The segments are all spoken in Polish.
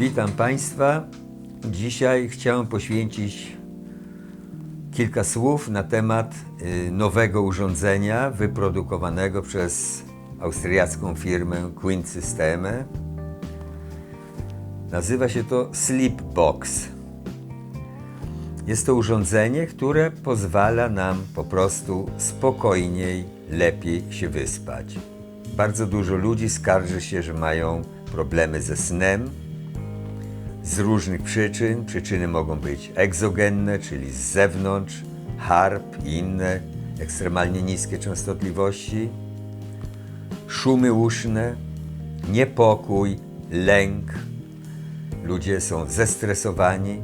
Witam Państwa. Dzisiaj chciałem poświęcić kilka słów na temat y, nowego urządzenia wyprodukowanego przez austriacką firmę Quint Systeme. Nazywa się to Sleep Box. Jest to urządzenie, które pozwala nam po prostu spokojniej, lepiej się wyspać. Bardzo dużo ludzi skarży się, że mają problemy ze snem z różnych przyczyn. Przyczyny mogą być egzogenne, czyli z zewnątrz, harp i inne ekstremalnie niskie częstotliwości, szumy uszne, niepokój, lęk. Ludzie są zestresowani.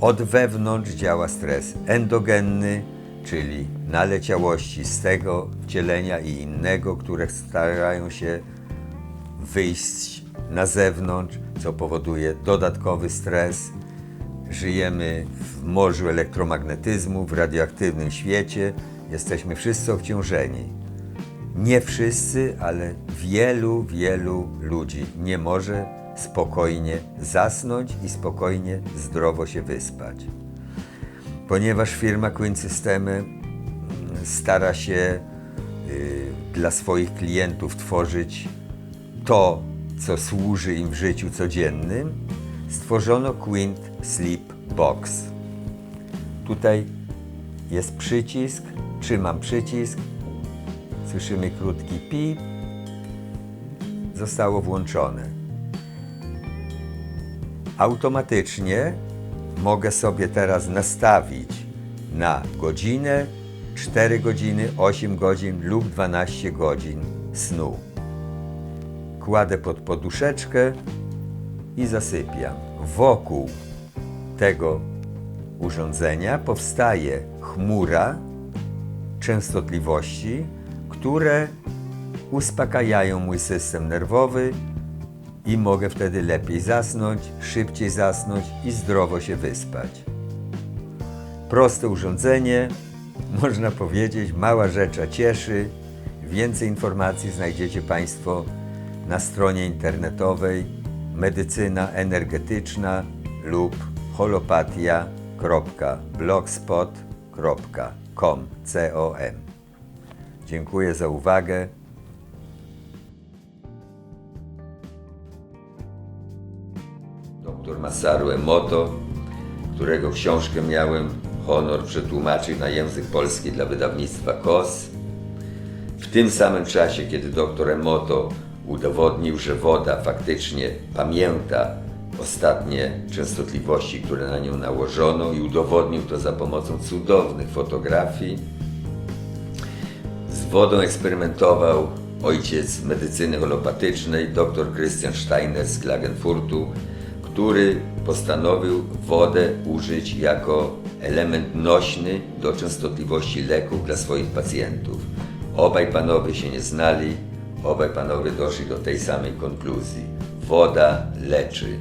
Od wewnątrz działa stres endogenny, czyli naleciałości z tego wcielenia i innego, które starają się wyjść na zewnątrz, co powoduje dodatkowy stres. Żyjemy w morzu elektromagnetyzmu, w radioaktywnym świecie, jesteśmy wszyscy obciążeni. Nie wszyscy, ale wielu, wielu ludzi nie może spokojnie zasnąć i spokojnie, zdrowo się wyspać. Ponieważ firma Queen Systemy mm, stara się y, dla swoich klientów tworzyć to, co służy im w życiu codziennym, stworzono Quint Sleep Box. Tutaj jest przycisk, trzymam przycisk, słyszymy krótki pip, zostało włączone. Automatycznie mogę sobie teraz nastawić na godzinę, 4 godziny, 8 godzin lub 12 godzin snu kładę pod poduszeczkę i zasypiam. Wokół tego urządzenia powstaje chmura częstotliwości, które uspokajają mój system nerwowy i mogę wtedy lepiej zasnąć, szybciej zasnąć i zdrowo się wyspać. Proste urządzenie, można powiedzieć, mała rzecz, a cieszy. Więcej informacji znajdziecie Państwo na stronie internetowej medycyna energetyczna lub holopatia.blogspot.com com. Dziękuję za uwagę. Dr Masaru Emoto, którego książkę miałem honor przetłumaczyć na język polski dla wydawnictwa KOS. W tym samym czasie, kiedy dr Emoto udowodnił, że woda faktycznie pamięta ostatnie częstotliwości, które na nią nałożono i udowodnił to za pomocą cudownych fotografii. Z wodą eksperymentował ojciec medycyny holopatycznej, dr Christian Steiner z Klagenfurtu, który postanowił wodę użyć jako element nośny do częstotliwości leków dla swoich pacjentów. Obaj panowie się nie znali, obaj panowie doszli do tej samej konkluzji. Woda leczy.